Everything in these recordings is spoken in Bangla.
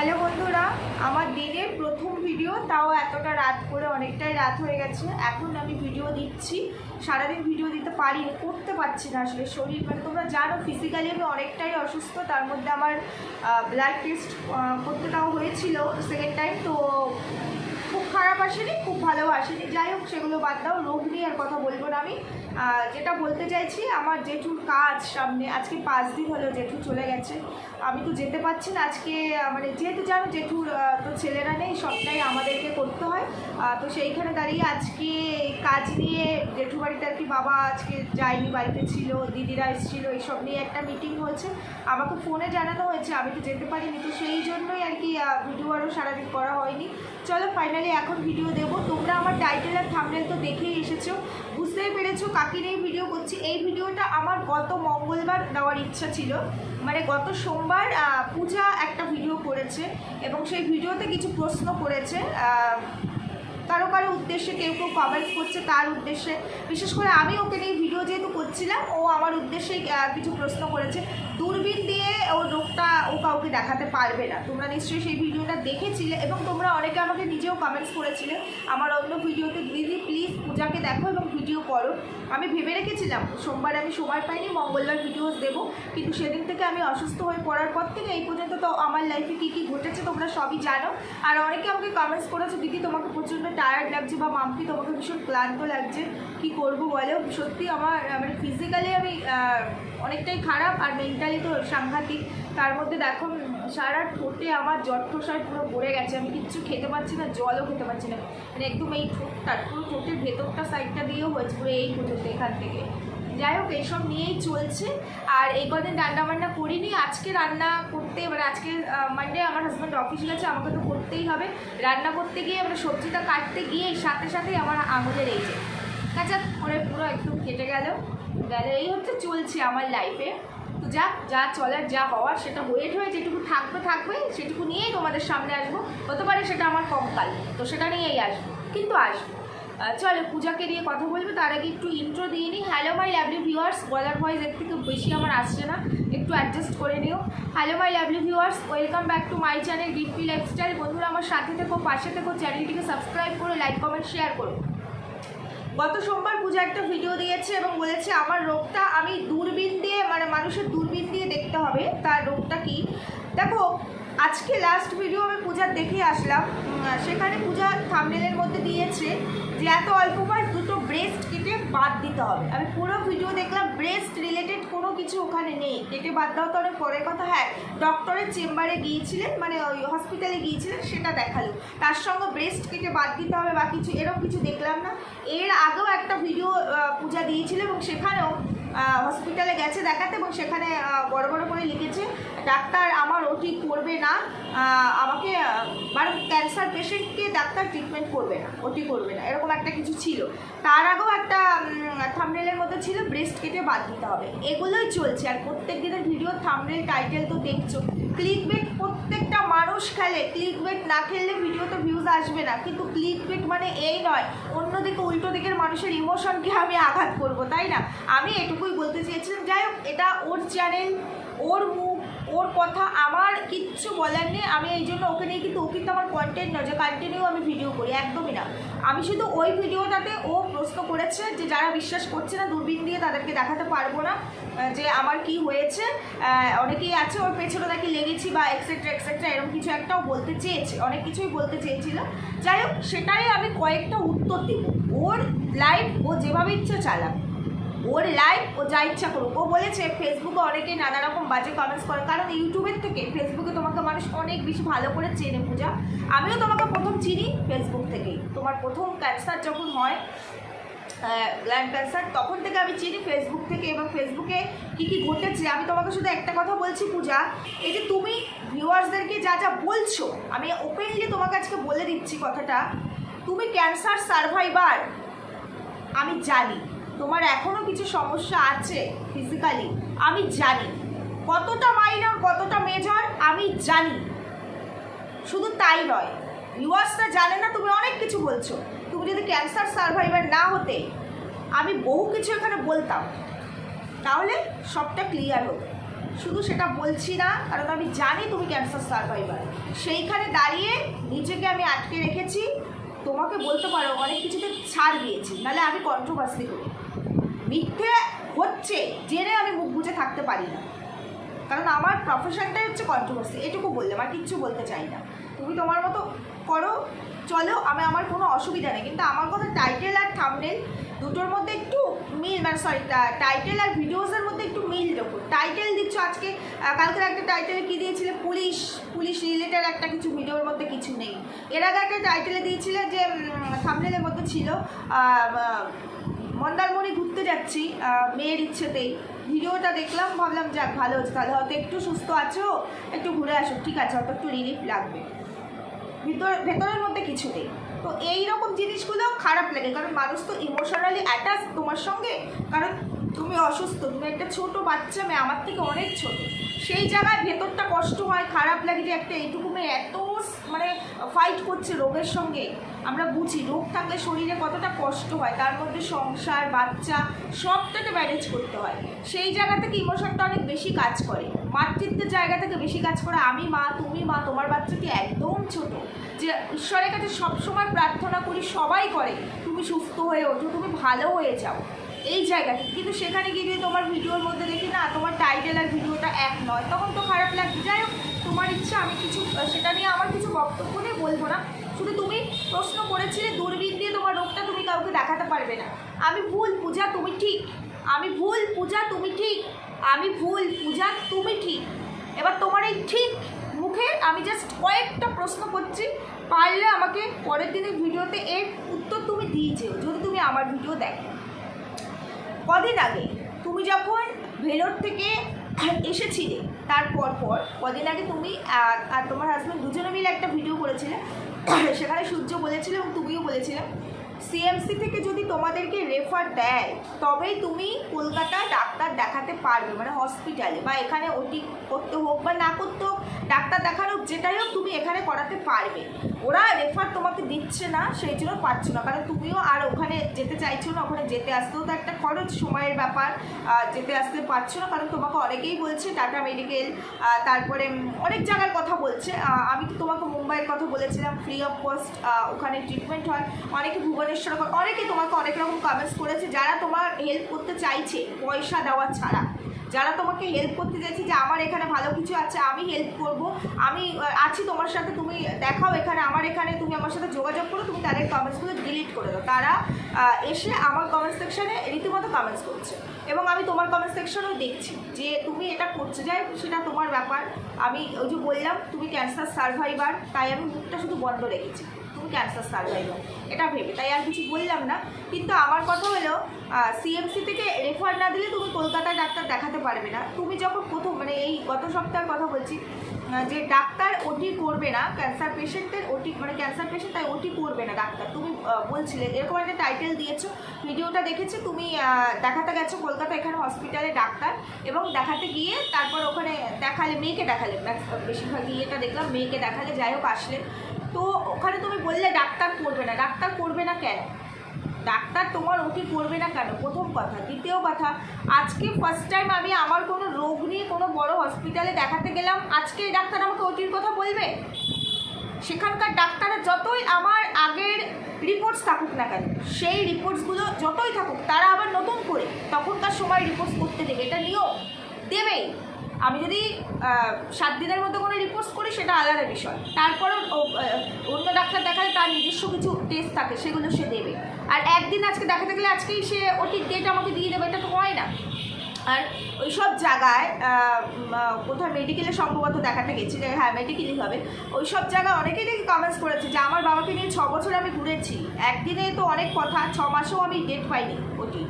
হ্যালো বন্ধুরা, আমার দিনের প্রথম ভিডিও তাও এতটা রাত করে, অনেকটাই রাত হয়ে গেছে। এখন আমি ভিডিও দিচ্ছি। সারাদিন ভিডিও দিতে পারি, করতে পারছি না আসলে শরীর মানে তোমরা জানো ফিজিক্যালি আমি অনেকটাই অসুস্থ, তার মধ্যে আমার ব্লাড টেস্ট করতে তাও হয়েছিল সেকেন্ড টাইম তো খারাপ আসেনি, খুব ভালো আসেনি। যাই হোক, সেগুলো বাদ দাও, রোগ নিয়ে আর কথা বলব না আমি। যেটা বলতে চাইছি, আমার জেঠুর কাজ সামনে, আজকে পাঁচ দিন হলো জেঠু চলে গেছে। আমি তো যেতে পারছি না আজকে মানে যেহেতু জানো জেঠুর তো ছেলেরা নেই, সবটাই আমাদেরকে করতে হয়। তো সেইখানে দাঁড়িয়ে আজকে কাজ নিয়ে জেঠু বাড়িতে আর কি বাবা আজকে যায়নি, বাড়িতে ছিল, দিদিরা এসেছিল, এইসব নিয়ে একটা মিটিং হয়েছে। আমাকে ফোনে জানানো হয়েছে, আমি তো যেতে পারিনি, তো সেই জন্যই আর কি ভিডিও আরও সারাদিন করা হয়নি। চলো ফাইনালি এখন ভিডিও দেব। তোমরা আমার টাইটেল আর থামনেল তো দেখেই এসেছ। বুঝতেই পেরেছ কাকে নিয়ে ভিডিও করছি। এই ভিডিওটা আমার গত মঙ্গলবার দেওয়ার ইচ্ছা ছিল। মানে গত সোমবার পূজা একটা ভিডিও করেছে এবং সেই ভিডিওতে কিছু প্রশ্ন করেছে। কারও কারও উদ্দেশ্যে কেউ কেউ কমেন্টস করছে, তার উদ্দেশ্যে। বিশেষ করে আমি ওকে নিয়ে ভিডিও যেহেতু করছিলাম, ও আমার উদ্দেশ্যে কিছু প্রশ্ন করেছে। দূরবীন দিয়ে ও রোগটা ও কাউকে দেখাতে পারবে না। তোমরা নিশ্চয়ই সেই ভিডিওটা দেখেছিলে এবং তোমরা অনেকে আমাকে নিজেও কমেন্টস করেছিলে। আমার অন্য ভিডিওতে, দিদি প্লিজ পূজাকে দেখো এবং ভিডিও করো। আমি ভেবে রেখেছিলাম, সোমবার আমি সময় পাইনি, মঙ্গলবার ভিডিওস দেবো। কিন্তু সেদিন থেকে আমি অসুস্থ হয়ে পড়ার পর থেকে এই পর্যন্ত তো আমার লাইফে কী কী ঘটেছে তোমরা সবই জানো। আর অনেকে আমাকে কমেন্টস করেছ, দিদি, তোমাকে প্রচণ্ড টায়ার্ড লাগছে বা মাম্পি তোমাকে ভীষণ ক্লান্ত লাগছে, কি করব বলো? সত্যি আমার মানে ফিজিক্যালি আমি অনেকটাই খারাপ আর মেন্টালি তো সাংঘাতিক। তার মধ্যে দেখো, সারা ঠোঁটে আমার জ্বর ঠোসায় পুরো ভরে গেছে। আমি কিচ্ছু খেতে পারছি না, জলও খেতে পারছি না। মানে একদম এই ঠোঁটটা, পুরো ঠোঁটের ভেতরটা সাইডটা দিয়েও হয়েছে পুরো এই পর্যন্ত এখান থেকে। যাই হোক, এইসব নিয়েই চলছে। আর এই কদিন রান্না বান্না করিনি, আজকে রান্না করতে মানে আজকে মানডে আমার হাজব্যান্ড অফিস গেছে, আমাকে তো করতেই হবে। রান্না করতে গিয়ে মানে সবজিটা কাটতে গিয়ে, সাথে সাথেই আমার আঙুলের এই যে কাঁচা করে পুরো একদম কেটে গেল। গেলে, এই হচ্ছে চলছে আমার লাইফে তো যাক যা চলার, যা হওয়ার, সেটা ওয়েট হয়ে যেটুকু থাকবে থাকবে, সেটুকু নিয়েই তোমাদের সামনে আসব। হতে পারে সেটা আমার কমকাল তো সেটা নিয়েই আসব। কিন্তু আসব। চলো, পূজাকে নিয়ে কথা বলব। তার আগে একটু ইন্ট্রো দিয়ে নিই। হ্যালো মাই লাভলি ভিউয়ার্স গলার ভয়েস এর থেকে বেশি আমার আসছে না। একটু অ্যাডজাস্ট করে নিও। Hello my lovely viewers welcome back to my channel D P lifestyle বন্ধুরা, আমার সাথে থেকো, পাশে থেকো, চ্যানেলটিকে সাবস্ক্রাইব করো লাইক কমেন্ট শেয়ার করো। গত সোমবার পূজা একটা ভিডিও দিয়েছে এবং বলেছে, আমার রোগটা আমি দূরবীন দিয়ে মানে মানুষের দূরবীন দিয়ে দেখতে হবে। তার রোগটা কি? দেখো আজকে লাস্ট ভিডিও আমি পূজার দেখে আসলাম। সেখানে পূজা থামনেলের মধ্যে দিয়েছে যে এত অল্প বয়স দুটো ব্রেস্ট কেটে বাদ দিতে হবে। আমি পুরো ভিডিও দেখলাম ব্রেস্ট রিলেটেড কোনো কিছু ওখানে নেই। কেটে বাদ দেওয়া তো অনেক পরের কথা হ্যাঁ ডক্টরের চেম্বারে গিয়েছিলেন মানে ওই হসপিটালে গিয়েছিলেন, সেটা দেখাল। তার সঙ্গে ব্রেস্ট কেটে বাদ দিতে হবে, বা কিছু এরকম কিছু দেখলাম না। এর আগেও একটা ভিডিও পূজা দিয়েছিল এবং সেখানেও হসপিটালে গেছে দেখাতে এবং সেখানে বড় বড় করে লিখেছে ডাক্তার আমার ওটি করবে না আমাকে মানে ক্যান্সার পেশেন্টকে ডাক্তার ট্রিটমেন্ট করবে না ওটি করবে না, এরকম একটা কিছু ছিল। তার আগেও একটা থামনেলের মধ্যে ছিল ব্রেস্ট কেটে বাদ দিতে হবে। এগুলোই চলছে আর প্রত্যেক দিনের ভিডিও থামনেল টাইটেল তো দেখছ। ক্লিক বেট প্রত্যেকটা মানুষ খেলে ক্লিক বেট না খেললে ভিডিওতে ভিউজ আসবে না। কিন্তু ক্লিক বেট মানে এই নয়, অন্যদিকে উল্টো দিকের মানুষের ইমোশনকে আমি আঘাত করব, তাই না? আমি এটুকুই বলতে চেয়েছিলাম, যাই হোক, এটা ওর চ্যানেল ওর মুখ ওর কথা আমার কিচ্ছু বলার নেই। আমি এই জন্য ওকে নিয়ে কিন্তু ও কিন্তু আমার কন্টেন্ট নয়, যে কন্টিনিউ আমি ভিডিও করি, একদমই না। আমি শুধু ওই ভিডিওটাতে ও প্রশ্ন করেছে যে যারা বিশ্বাস করছে না দূরবীন দিয়ে তাদেরকে দেখাতে পারব না যে আমার কি হয়েছে অনেকেই আছে ওর পেছনে নাকি লেগেছি বা এক্সেট্রা এক্সেট্রা এরকম কিছু একটাও বলতে চেয়েছে, অনেক কিছুই বলতে চেয়েছিল। যাই হোক, সেটাই আমি কয়েকটা উত্তর দেব। ওর লাইফ ও যেভাবে ইচ্ছে চালাক। ওর লাইফ ও যা ইচ্ছা করুক। ও বলেছে ফেসবুকে অনেকেই নানা রকম বাজে কমেন্টস করে, কারণ ইউটিউবের থেকে ফেসবুকে তোমাকে মানুষ অনেক বেশি ভালো করে চেনে পূজা। আমিও তোমাকে প্রথম চিনি ফেসবুক থেকেই। তোমার প্রথম ক্যান্সার যখন হয় গ্ল্যান্ড ক্যান্সার তখন থেকে আমি চিনি ফেসবুক থেকে এবং ফেসবুকে কী কী ঘটেছে। আমি তোমাকে শুধু একটা কথা বলছি পূজা, এই যে তুমি ভিউয়ার্সদেরকে যা যা বলছো, আমি ওপেনলি তোমাকে আজকে বলে দিচ্ছি কথাটা। তুমি ক্যান্সার সার্ভাইভার আমি জানি। তোমার এখনও কিছু সমস্যা আছে ফিজিক্যালি আমি জানি। কতটা মাইনর কতটা মেজর আমি জানি। শুধু তাই নয় ভিউয়ার্সরা জানে না, তুমি অনেক কিছু বলছো। তুমি যদি ক্যান্সার সার্ভাইভার না হতে, আমি বহু কিছু এখানে বলতাম। তাহলে সবটা ক্লিয়ার হতো। শুধু সেটা বলছি না, কারণ আমি জানি তুমি ক্যান্সার সার্ভাইভার সেইখানে দাঁড়িয়ে নিজেকে আমি আটকে রেখেছি, তোমাকে বলতে পারো, অনেক কিছুতে ছাড় দিয়েছি। নাহলে আমি কন্ট্রোভার্সি করি। মিথ্যে হচ্ছে, জেনে আমি মুখ বুঝে থাকতে পারি না। কারণ আমার প্রফেশনটাই হচ্ছে কন্ট্রোভার্সি এটুকু বললাম, আর কিচ্ছু বলতে চাই না। তুমি তোমার মতো করো, চলো, আমি আমার কোনো অসুবিধা নেই। কিন্তু আমার কথা টাইটেল আর থামনেল দুটোর মধ্যে একটু মিল মানে সরি টাইটেল আর ভিডিওসের মধ্যে একটু মিল রেখো। টাইটেল দিচ্ছ আজকে কালকের একটা টাইটেলে কী দিয়েছিলে? পুলিশ পুলিশ রিলেটেড একটা কিছু ভিডিওর মধ্যে কিছু নেই। এর আগে একটা টাইটেলে দিয়েছিলে যে থামনেলের মধ্যে ছিল মন্দারমণি ঘুরতে যাচ্ছি মেয়ের ইচ্ছেতেই। ভিডিওটা দেখলাম, ভাবলাম, যাক, ভালো হচ্ছে। তাহলে হয়তো একটু সুস্থ আছো, একটু ঘুরে আসো। ঠিক আছে, হয়তো একটু রিলিফ লাগবে। ভিতর, ভেতরের মধ্যে কিছু নেই তো এই রকম জিনিসগুলো খারাপ লাগে, কারণ মানুষ তো ইমোশনালি অ্যাটাচ তোমার সঙ্গে। কারণ তুমি অসুস্থ, তুমি একটা ছোট বাচ্চা মেয়ে, আমার থেকে অনেক ছোট। সেই জায়গায় ভেতরটা কষ্ট হয়, খারাপ লাগে যে একটা এইটুকু মেয়ে এত মানে ফাইট করছে রোগের সঙ্গে। আমরা বুঝি রোগ থাকলে শরীরে কতটা কষ্ট হয়, তার মধ্যে সংসার, বাচ্চা, সবটাকে ম্যানেজ করতে হয়। সেই জায়গা থেকে ইমোশনটা অনেক বেশি কাজ করে। মাতৃত্বের জায়গা থেকে বেশি কাজ করে। আমি মা, তুমি মা, তোমার বাচ্চাটি একদম ছোট? যে ঈশ্বরের কাছে সবসময় প্রার্থনা করি, সবাই করে, তুমি সুস্থ হয়ে ওঠো, তুমি ভালো হয়ে যাও। এই জায়গাতে। কিন্তু সেখানে গিয়ে যদি তোমার ভিডিওর মধ্যে দেখি, না, তোমার টাইটেল আর ভিডিওটা এক নয়, তখন তো খারাপ লাগবে। যাই হোক, তোমার ইচ্ছা, আমি কিছু সেটা নিয়ে আমার কিছু বক্তব্য নিয়ে বলব না। শুধু তুমি প্রশ্ন করেছিলে, দূরবীন দিয়ে তোমার রোগটা তুমি কাউকে দেখাতে পারবে না। আমি ভুল, পূজা, তুমি ঠিক। আমি ভুল, পূজা, তুমি ঠিক। আমি ভুল, পূজা, তুমি ঠিক। এবার তোমার এই ঠিক মুখে আমি জাস্ট কয়েকটা প্রশ্ন করছি। পারলে আমাকে পরের দিনের ভিডিওতে এর উত্তর তুমি দিয়েছেও যদি তুমি আমার ভিডিও দেখো। কদিন আগে তুমি যখন ভেলোর থেকে এসেছিলে তারপর পর কদিন আগে তুমি আর তোমার হাজব্যান্ড দুজনে মিলে একটা ভিডিও করেছিলে, সেখানে সূর্য বলেছিল এবং তুমিও বলেছিলে সিএমসি থেকে যদি তোমাদেরকে রেফার দেয়, তবেই তুমি কলকাতা ডাক্তার দেখাতে পারবে মানে হসপিটালে বা এখানে ওটি করতে হোক বা না করতে হোক, ডাক্তার দেখানো হোক যেটাই হোক তুমি এখানে করাতে পারবে। ওরা রেফার তোমাকে দিচ্ছে না, সেই জন্য পাচ্ছ না। কারণ তুমিও আর ওখানে যেতে চাইছো না, ওখানে যেতে আসতেও তো একটা খরচ, সময়ের ব্যাপার যেতে আসতে পারছ না। কারণ তোমাকে অনেকেই বলছে, টাটা মেডিকেল তারপরে অনেক জায়গার কথা বলছে। আমি তো তোমাকে মুম্বাইয়ের কথা বলেছিলাম ফ্রি অফ কস্ট ওখানে ট্রিটমেন্ট হয়। অনেকে ভুবনেশ্বর, অনেকে তোমাকে অনেক রকম কমেন্টস করেছে। যারা তোমার হেল্প করতে চাইছে, পয়সা দেওয়া ছাড়া। যারা তোমাকে হেল্প করতে চাইছে যে আমার এখানে ভালো কিছু আছে, আমি হেল্প করব। আমি আছি তোমার সাথে, তুমি দেখাও এখানে, আমার এখানে, তুমি আমার সাথে যোগাযোগ করো, তুমি তাদের কমেন্টসগুলো ডিলিট করে দাও। তারা এসে আমার কমেন্ট সেকশনে রীতিমতো কমেন্টস করছে। এবং আমি তোমার কমেন্ট সেকশনেও দেখছি যে তুমি এটা করছে। যাই সেটা তোমার ব্যাপার। আমি ওই যে বললাম, তুমি ক্যান্সার সার্ভাইভার তাই আমি মুখটা শুধু বন্ধ রেখেছি। তুমি ক্যান্সার সার্ভাইভার এটা ভেবে। তাই আর কিছু বললাম না। কিন্তু আমার কথা হলো সিএমসি থেকে রেফার না দিলে তুমি কলকাতায় ডাক্তার দেখাতে পারবে না। তুমি যখন প্রথম মানে এই গত সপ্তাহের কথা বলছি যে ডাক্তার ওটি করবে না ক্যান্সার পেশেন্টের ওটি মানে ক্যান্সার পেশেন্ট তাই ওটি করবে না ডাক্তার। তুমি বলছিলে, এরকম একটা টাইটেল দিয়েছ, ভিডিওটা দেখেছি, তুমি দেখাতে গেছো কলকাতা এখানে হসপিটালে ডাক্তার এবং দেখাতে গিয়ে তারপর ওখানে দেখালে, মেয়েকে দেখালে বেশিরভাগ ইয়েটা দেখলাম, মেয়েকে দেখালে যাই হোক, আসলে তো ওখানে তুমি বললে ডাক্তার করবে না। ডাক্তার করবে না কেন? ডাক্তার তোমার ওটি করবে না কেন? প্রথম কথা। দ্বিতীয় কথা, আজকে ফার্স্ট টাইম আমি আমার কোনো রোগ নিয়ে কোনো বড় হসপিটালে দেখাতে গেলাম। আজকে এই ডাক্তার আমাকে ওটির কথা বলবে? সেখানকার ডাক্তাররা যতই আমার আগের রিপোর্টস থাকুক না কেন, সেই রিপোর্টসগুলো যতই থাকুক, তারা আবার নতুন করে তখনকার সময় রিপোর্টস করতে দেবে। এটা নিয়ম। দেবেই। আমি যদি সাত দিনের মধ্যে কোনো রিপোর্টস করি, সেটা আলাদা বিষয়। তারপরেও অন্য ডাক্তার দেখালে তার নিজস্ব কিছু টেস্ট থাকে, সেগুলো সে দেবে। আর একদিন আজকে দেখাতে গেলে আজকেই সে ওটির ডেট আমাকে দিয়ে দেবে, এটা তো হয় না। আর ওই সব জায়গায় কোথাও মেডিকেলে সম্ভবত দেখাতে গেছি যে হ্যাঁ মেডিকেলই হবে। ওই সব জায়গায় অনেকেই দেখি কমেন্টস করেছে যে, আমার বাবাকে নিয়ে ছ বছর আমি ঘুরেছি। একদিনে তো অনেক কথা, ছ মাসেও আমি ডেট পাইনি ওটি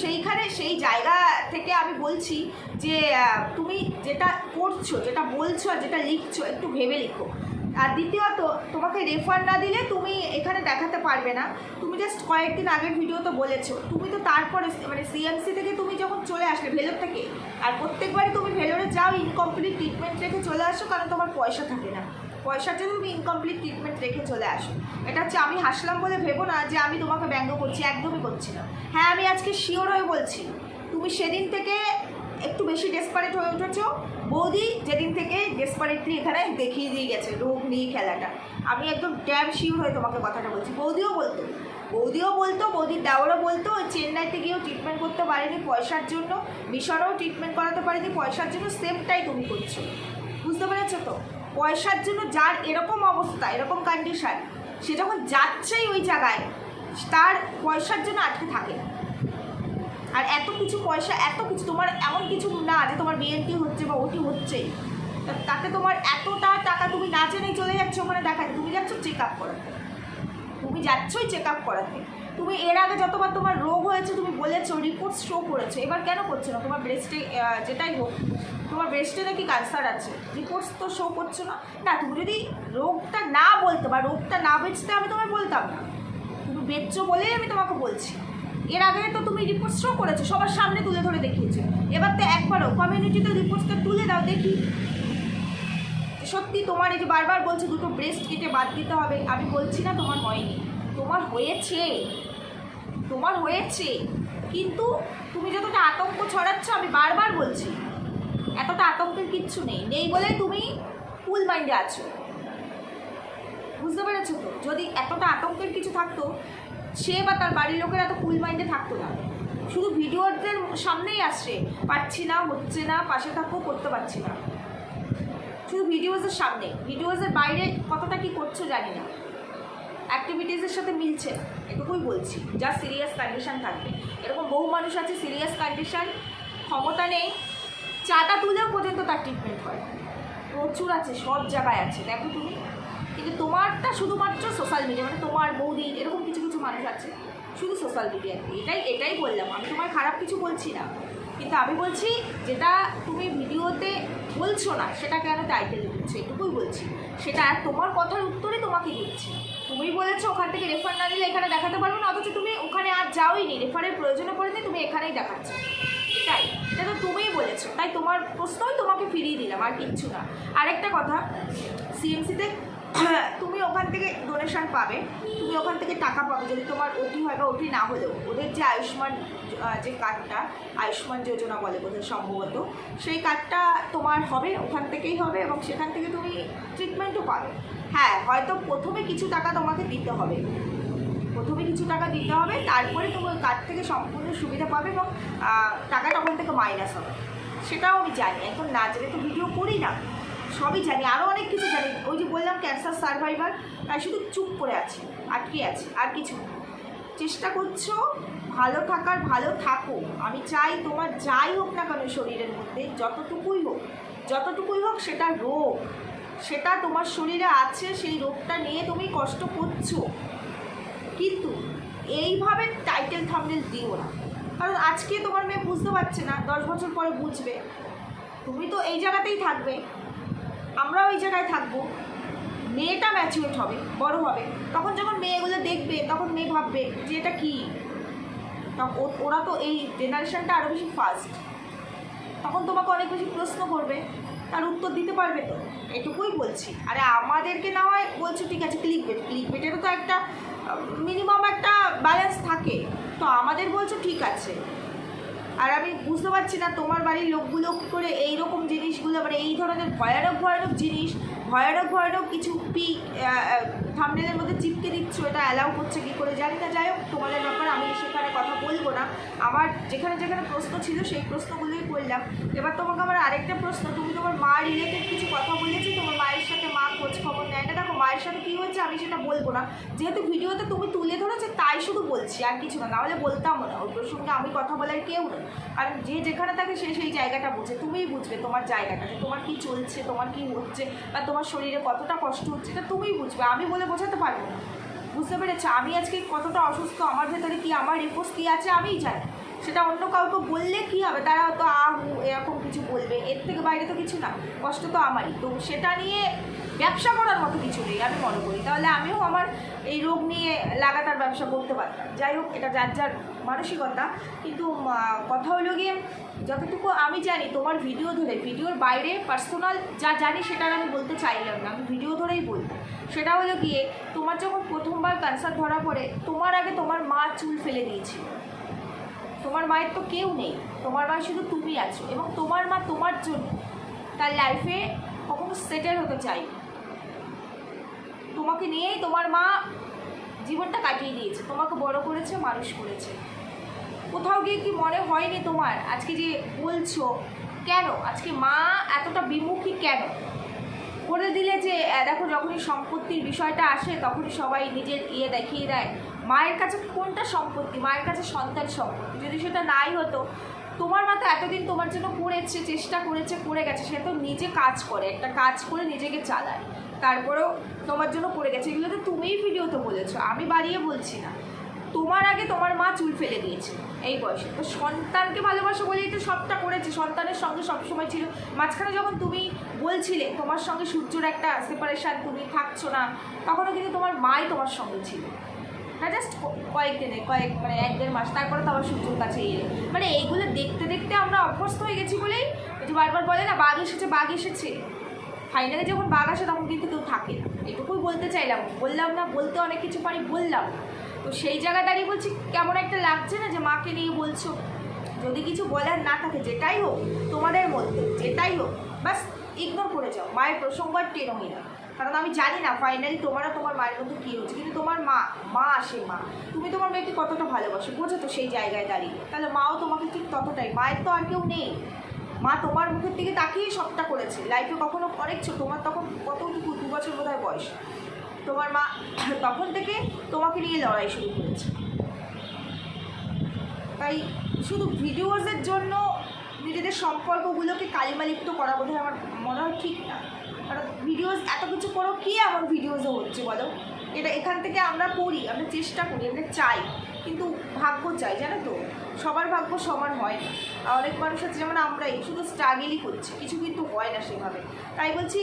সেইখানে সেই জায়গা থেকে আমি বলছি যে তুমি যেটা করছ, যেটা বলছো আর যেটা লিখছো একটু ভেবে লিখো। আর দ্বিতীয়ত, তোমাকে রেফার না দিলে তুমি এখানে দেখাতে পারবে না। তুমি জাস্ট কয়েকদিন আগের ভিডিও তো বলেছ। তুমি তো তারপরে মানে সিএমসি থেকে তুমি যখন চলে আসলে ভেলোর থেকে, আর প্রত্যেকবারই তুমি ভেলোরে যাও ইনকমপ্লিট ট্রিটমেন্ট রেখে চলে আসো, কারণ তোমার পয়সা থাকে না। পয়সার জন্য তুমি ইনকমপ্লিট ট্রিটমেন্ট রেখে চলে আসো। এটা হচ্ছে আমি হাসলাম বলে ভেবো না যে আমি তোমাকে ব্যঙ্গ করছি, একদমই করছি না। হ্যাঁ আমি আজকে শিওর হয়ে বলছি, তুমি সেদিন থেকে একটু বেশি ডেসপারেট হয়ে উঠেছো। বৌদি যেদিন থেকে ডেসপারেটলি এখানে দেখিয়ে দিয়ে গেছে, রোগ নিয়ে খেলাটা। আমি একদম ড্যাম শিওর হয়ে তোমাকে কথাটা বলছি। বৌদিও বলতো বৌদিও বলতো, বৌদির দেওয়ারও বলতো চেন্নাইতে গিয়েও ট্রিটমেন্ট করতে পারিনি পয়সার জন্য, মিশরেও ট্রিটমেন্ট করাতে পারিনি পয়সার জন্য সেমটাই তুমি করছ। বুঝতে পেরেছ তো? পয়সার জন্য যার এরকম অবস্থা, এরকম কন্ডিশন সে যখন যাচ্ছেই ওই জায়গায়, তার পয়সার জন্য আটকে থাকে। আর এত কিছু পয়সা, এত কিছু, তোমার এমন কিছু না যে তোমার বিএনটি হচ্ছে বা ওটি হচ্ছে। তাতে তোমার এতটা টাকা তুমি না জেনেই চলে যাচ্ছ ওখানে দেখাতে। তুমি যাচ্ছ চেক আপ করাতে। তুমি যাচ্ছই চেক আপ করাতে। তুমি এর আগে যতবার তোমার রোগ হয়েছে, তুমি বলেছ রিপোর্ট শো করেছ, এবার কেন করছ না? তোমার ব্রেস্টে যেটাই হোক, তোমার ব্রেস্টে নাকি ক্যান্সার আছে। রিপোর্টস তো শো করছ না? না, তুমি যদি রোগটা না বলতে বা রোগটা না বেচতে আমি তোমায় বলতাম না। তুমি বেচছো বলেই আমি তোমাকে বলছি। এর আগে তো তুমি রিপোর্ট শো করেছ, সবার সামনে তুলে ধরে দেখিয়েছো। এবার তো একবারও কমিউনিটিতে রিপোর্টসটা তুলে দাও, দেখি। সত্যি তোমার এই যে বারবার বলছে, দুটো ব্রেস্ট কেটে বাদ দিতে হবে, আমি বলছি না তোমার হয়নি। হয়েছে। তোমার হয়েছে। কিন্তু তুমি যতটা আতঙ্ক ছড়াচ্ছ, আমি বারবার বলছি, এতটা আতঙ্কের কিচ্ছু নেই। নেই বলে তুমি ফুল মাইন্ডে আছো। বুঝতে পেরেছ তো? যদি এতটা আতঙ্কের কিছু থাকতো, সে বা তার বাড়ির লোকের এত ফুল মাইন্ডে থাকতো না। শুধু ভিডিওদের সামনেই আসছে, পাচ্ছি না, হচ্ছে না, পাশে থাকতেও করতে পারছি না। শুধু ভিডিওসের সামনে ভিডিওসের বাইরে কতটা কি করছ জানি না। অ্যাক্টিভিটিসের সাথে মিলছে, এটুকুই বলছি। যা সিরিয়াস কন্ডিশন থাকবে। এরকম বহু মানুষ আছে সিরিয়াস কন্ডিশন ক্ষমতা নেই চাটা তুলেও পর্যন্ত তার ট্রিটমেন্ট করে প্রচুর আছে, সব জায়গায় আছে, দেখো তুমি। কিন্তু তোমারটা শুধুমাত্র সোশ্যাল মিডিয়া মানে তোমার বৌদি, এরকম কিছু কিছু মানুষ আছে, শুধু সোশ্যাল মিডিয়াতে এটাই এটাই বললাম, আমি তোমার খারাপ কিছু বলছি না। কিন্তু আমি বলছি, যেটা তুমি ভিডিওতে বলছো না সেটা কেন টাইটেলে দিচ্ছ এটুকুই বলছি। সেটা তোমার কথার উত্তরে তোমাকে দিচ্ছি। তুমি বলেছ ওখান থেকে রেফার না দিলে এখানে দেখাতে পারব না, অথচ তুমি ওখানে আর যাওই নি রেফারের প্রয়োজনে পড়েনি, তুমি এখানেই দেখাচ্ছ। তাই, এটা তো তুমিই বলেছ, তাই তোমার প্রশ্নই তোমাকে ফিরিয়ে দিলাম, আর কিচ্ছু না। আরেকটা কথা সিএমসিতে তুমি ওখান থেকে ডোনেশন পাবে, তুমি ওখান থেকে টাকা পাবে, যদি তোমার ওটি হয় বা ওটি না হলেও। ওদের যে আয়ুষ্মান যে কার্ডটা, আয়ুষ্মান যোজনা বলে বোধহয় সম্ভবত, সেই কার্ডটা তোমার হবে, ওখান থেকেই হবে এবং সেখান থেকে তুমি ট্রিটমেন্টও পাবে। হ্যাঁ হয়তো প্রথমে কিছু টাকা তোমাকে দিতে হবে। প্রথমে কিছু টাকা দিতে হবে তারপরে তুমি ওই কার্ড থেকে সম্পূর্ণ সুবিধা পাবে এবং আহ, টাকাটা ওখান থেকে মাইনাস হবে। সেটাও আমি জানি এখন না জেনে তো ভিডিও করি না। সবই জানি আরও অনেক কিছু জানি। ওই যে বললাম ক্যান্সার সার্ভাইভার তাই শুধু চুপ করে আছি আটকে আছে আর কিছু। চেষ্টা করছ ভালো থাকার ভালো থাকো। আমি চাই তোমার যাই হোক না কেন শরীরের মধ্যে যতটুকুই হোক যতটুকুই হোক সেটা রোগ। সেটা তোমার শরীরে আছে, সেই রোগটা নিয়ে তুমি কষ্ট করছ। কিন্তু এইভাবে টাইটেল থামনেল দিও না। কারণ আজকে তোমার মেয়ে বুঝতে পারছে না, দশ বছর পরে বুঝবে। তুমি তো এই জায়গাতেই থাকবে। আমরাও এই জায়গায় থাকব। মেয়েটা ম্যাচিউর হবে, বড় হবে। তখন যখন মেয়েগুলো দেখবে, তখন মেয়ে ভাববে যে এটা কী? ওরা তো এই জেনারেশানটা আরও বেশি ফাস্ট তখন তোমাকে অনেক বেশি প্রশ্ন করবে। তার উত্তর দিতে পারবে তো? এটুকুই বলছি। আরে আমাদেরকে না হয় বলছো, ঠিক আছে ক্লিক বেট ক্লিক বেটেরও তো একটা মিনিমাম একটা ব্যালেন্স থাকে। তো আমাদের বলছো, ঠিক আছে। আর আমি বুঝতে পারছি না, তোমার বাড়ির লোকগুলো করে এই রকম জিনিসগুলো মানে এই ধরনের ভয়ানক ভয়ানক জিনিস, ভয়ানক ভয়ানক কিছু পিক থামনেলের মধ্যে চিপকে দিচ্ছ, এটা অ্যালাউ করছে কী করে জানি না। যাই হোক, তোমাদের ব্যাপারে আমি সেখানে কথা বলব না। আমার যেখানে যেখানে প্রশ্ন ছিল, সেই প্রশ্নগুলোই করলাম এবার তোমাকে আমার আরেকটা প্রশ্ন, তুমি তোমার মা রিলেটেড কিছু কথা বলেছি? তোমার মায়ের সাথে মা খোঁজ খবর নেয় না। দেখো, মায়ের সাথে কী হয়েছে আমি সেটা বলব না। যেহেতু ভিডিওতে তুমি তুলে ধরেছো, তাই শুধু বলছি, আর কিছু না। নাহলে বলতামও না। ওই প্রসঙ্গে আমি কথা বলার কেউ না কারণ যে যেখানে থাকে সে সেই জায়গাটা বোঝে। তুমিই বুঝবে তোমার জায়গাটা, যে তোমার কী চলছে, তোমার কী হচ্ছে, বা তোমার শরীরে কতটা কষ্ট হচ্ছে, এটা তুমিই বুঝবে। আমি বলে বোঝাতে পারব না। বুঝতে পেরেছ? আমি আজকে কতটা অসুস্থ, আমার ভেতরে কি আমার রিপোর্ট কী আছে, আমিই জানি। সেটা অন্য কাউকে বললে কি হবে? তারা হয়তো আ, হু, এরকম কিছু বলবে। এর থেকে বাইরে তো কিছু না। কষ্ট তো আমারই। তো সেটা নিয়ে ব্যবসা করার মতো কিছু নেই, আমি মনে করি। তাহলে আমিও আমার এই রোগ নিয়ে লাগাতার ব্যবসা করতে পারতাম। যাই হোক, এটা যার যার মানসিকতা। কিন্তু কথা হলো গিয়ে যতটুকু আমি জানি, তোমার ভিডিও ধরে, ভিডিওর বাইরে পার্সোনাল যা জানি সেটা আমি বলতে চাইলাম না। আমি ভিডিও ধরেই বলব। সেটা হলো গিয়ে তোমার যখন প্রথমবার ক্যান্সার ধরা পড়ে, তোমার আগে তোমার মা চুল ফেলে দিয়েছিল। তোমার মায়ের তো কেউ নেই। তোমার মা শুধু তুমি আছো এবং তোমার মা তোমার জন্য তার লাইফে কখনো সেটেল হতে চাই। তোমাকে নিয়েই তোমার মা জীবনটা কাটিয়ে দিয়েছে। তোমাকে বড় করেছে, মানুষ করেছে। কোথাও গিয়ে কি মনে হয়নি তোমার? আজকে যে বলছো, কেন? আজকে মা এতটা বিমুখী কেন? করে দিলে যে দেখো, যখনই সম্পত্তির বিষয়টা আসে, তখনই সবাই নিজের ইয়ে দেখিয়ে দেয়। মায়ের কাছে কোনটা সম্পত্তি? মায়ের কাছে সন্তান সম্পত্তি। যদি সেটা নাই হতো, তোমার মা তো এতদিন তোমার জন্য করেছে, চেষ্টা করেছে, করে গেছে, সে তো নিজে কাজ করে, একটা কাজ করে নিজেকে চালায়। তারপরেও তোমার জন্য করে গেছে। এগুলো তো তুমিই ভিডিওতে বলেছ, আমি বাড়িয়ে বলছি না। তোমার আগে তোমার মা চুল ফেলে দিয়েছে, এই বয়সে। তো সন্তানকে ভালোবাসো বলেই তো সবটা করেছে। সন্তানের সঙ্গে সবসময় ছিল। মাঝখানে যখন তুমি বলছিলে, তোমার সঙ্গে সূর্যর একটা সেপারেশন তুমি থাকছো না, তখনও কিন্তু তোমার মাই তোমার সঙ্গে ছিল। হ্যাঁ জাস্ট কয়েকদিনে, কয়েক মানে এক দেড় মাস, তারপরে তো আবার সূর্যর কাছে এলো। মানে এইগুলো দেখতে দেখতে আমরা অভ্যস্ত হয়ে গেছি বলেই ওই যে বারবার বলে না, বাঘ এসেছে বাঘ এসেছে। ফাইনালে যখন বাঘ আসে তখন কিন্তু কেউ থাকে না। এটুকুই বলতে চাইলাম। বললাম না, বলতে অনেক কিছু পারি বললাম। তো সেই জায়গা দাঁড়িয়ে বলছি, কেমন একটা লাগছে না যে মাকে নিয়ে বলছো? যদি কিছু বলার না থাকে, যেটাই হোক, তোমাদের মধ্যে, যেটাই হোক বাস ইগনোর করে যাও। মায়ের প্রসঙ্গ আর টেনোই না। কারণ আমি জানি না ফাইনালি তোমারও তোমার মায়ের মধ্যে কী হচ্ছে, কিন্তু তোমার মা মা আসে মা। তুমি তোমার মেয়েকে কতটা ভালোবাসো, বোঝো তো সেই জায়গায় দাঁড়িয়ে। তাহলে মাও তোমাকে ঠিক ততটাই, মায়ের তো আর কেউ নেই। মা তোমার মুখের দিকে তাকিয়েই সবটা করেছে। লাইফে কখনো অনেক তোমার তখন কতটুকু, দু বছর বোধ বয়স? তোমার মা তখন থেকে তোমাকে নিয়ে লড়াই শুরু করেছে। তাই শুধু ভিডিওসের জন্য নিজেদের সম্পর্কগুলোকে কালিমালিপ্ত করা বোধহয় আমার মনে হয় ঠিক না। কারণ ভিডিওস এত কিছু করো, কি এমন ভিডিওসও হচ্ছে বলো? এটা এখান থেকে আমরা পড়ি আমরা চেষ্টা করি, আমরা চাই, কিন্তু ভাগ্য চাই, জানো তো? সবার ভাগ্য সমান হয় না। অনেক মানুষ আছে, যেমন আমরাই, শুধু স্ট্রাগেলই করছি, কিছু কিন্তু হয় না সেভাবে। তাই বলছি,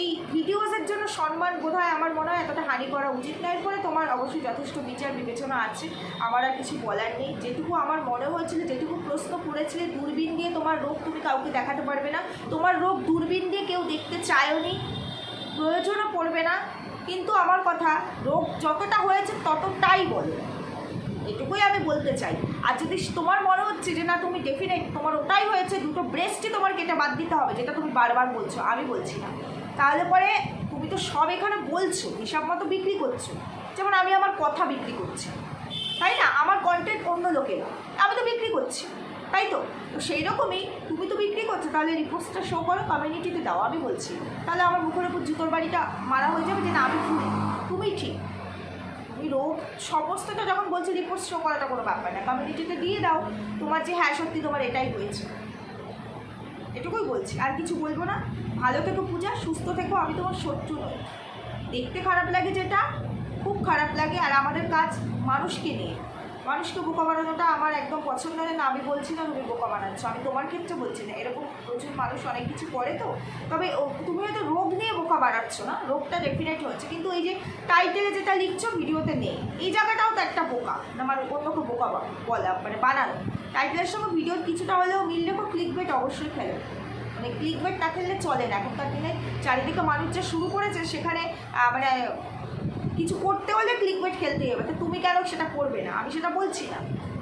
এই ভিডিওসের জন্য সম্মান বোধ হয় আমার মনে হয় এতটা হানি করা উচিত না। এরপরে তোমার অবশ্যই যথেষ্ট বিচার বিবেচনা আছে, আমার আর কিছু বলার নেই। যেটুকু আমার মনে হয়েছিল, যেটুকু প্রশ্ন করেছিলে, দূরবীন দিয়ে তোমার রোগ তুমি কাউকে দেখাতে পারবে না। তোমার রোগ দূরবীন দিয়ে কেউ দেখতে চায়ও নি, প্রয়োজনও পড়বে না। কিন্তু আমার কথা, রোগ যতটা হয়েছে ততটাই বলো। এটুকুই আমি বলতে চাই। আর যদি তোমার মনে হচ্ছে যে না, তুমি ডেফিনেট তোমার ওটাই হয়েছে, দুটো ব্রেস্টই তোমার কেটে বাদ দিতে হবে, যেটা তুমি বারবার বলছো, আমি বলছি না। তাহলে পরে তুমি তো সব এখানে বলছো, হিসাব মতো বিক্রি করছ। যেমন আমি আমার কথা বিক্রি করছি। তাই না? আমার কন্টেন্ট অন্য লোকের। আমি তো বিক্রি করছি। তাই তো? তো সেই রকমই তুমি তো বিক্রি করছ, তাহলে রিপোর্টসটা শো করো কমিউনিটিতে দাও, আমি বলছি। তাহলে আমার মুখের উপর জুতোর বাড়িটা মারা হয়ে যাবে যে না, আমি ভুল। তুমি ঠিক। তুমি রোগ সমস্তটা যখন বলছি রিপোর্ট শো করাটা কোনো ব্যাপার না। কমিউনিটিতে দিয়ে দাও, তোমার যে হ্যাঁ সত্যি তোমার এটাই হয়েছে। এটুকুই বলছি, আর কিছু বলব না। ভালো থেকো পূজা, সুস্থ থেকো, আমি তোমার শত্রু নই। দেখতে খারাপ লাগে যেটা, খুব খারাপ লাগে, আর আমাদের কাজ মানুষকে নিয়ে। মানুষকে বোকা বানানোটা আমার একদম পছন্দ হয় না। আমি বলছি না তুমি বোকা বানাচ্ছ। আমি তোমার ক্ষেত্রে বলছি না। এরকম প্রচুর মানুষ অনেক কিছু করে তো। তবে তুমি হয়তো রোগ নিয়ে বোকা বাড়াচ্ছ না? রোগটা ডেফিনেট হচ্ছে কিন্তু এই যে টাইটেলে যেটা লিখছো, ভিডিওতে নেই। এই জায়গাটাও তো একটা বোকা। মানে অন্যকে বোকা বলা মানে বানানো। টাইটেলের সঙ্গে ভিডিওর কিছুটা হলেও মিল রেখো। ক্লিক বেট অবশ্যই খেলো। মানে ক্লিক বেট না খেললে চলে না। এখনকার দিনে চারিদিকে মানুষ যে শুরু করেছে, সেখানে মানে কিছু করতে হলে বেট খেলতেই হবে। তো তুমি কেন সেটা করবে না? আমি সেটা বলছি না।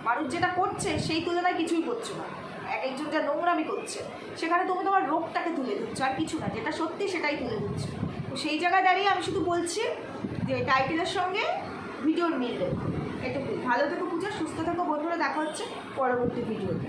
মানুষ যেটা করছে, সেই তুলনায় কিছুই করছ না। এক একজন যা নোংরামি করছে, সেখানে তুমি তোমার রোগটাকে তুলে ধরছো, আর কিছু না। যেটা সত্যি সেটাই তুলে ধরছো। তো সেই জায়গায় দাঁড়িয়ে আমি শুধু বলছি যে টাইটেলের সঙ্গে ভিডিওর মিল রেখো। ভালো থেকো পূজা, সুস্থ থেকো বন্ধুরা। দেখা হচ্ছে পরবর্তী ভিডিওতে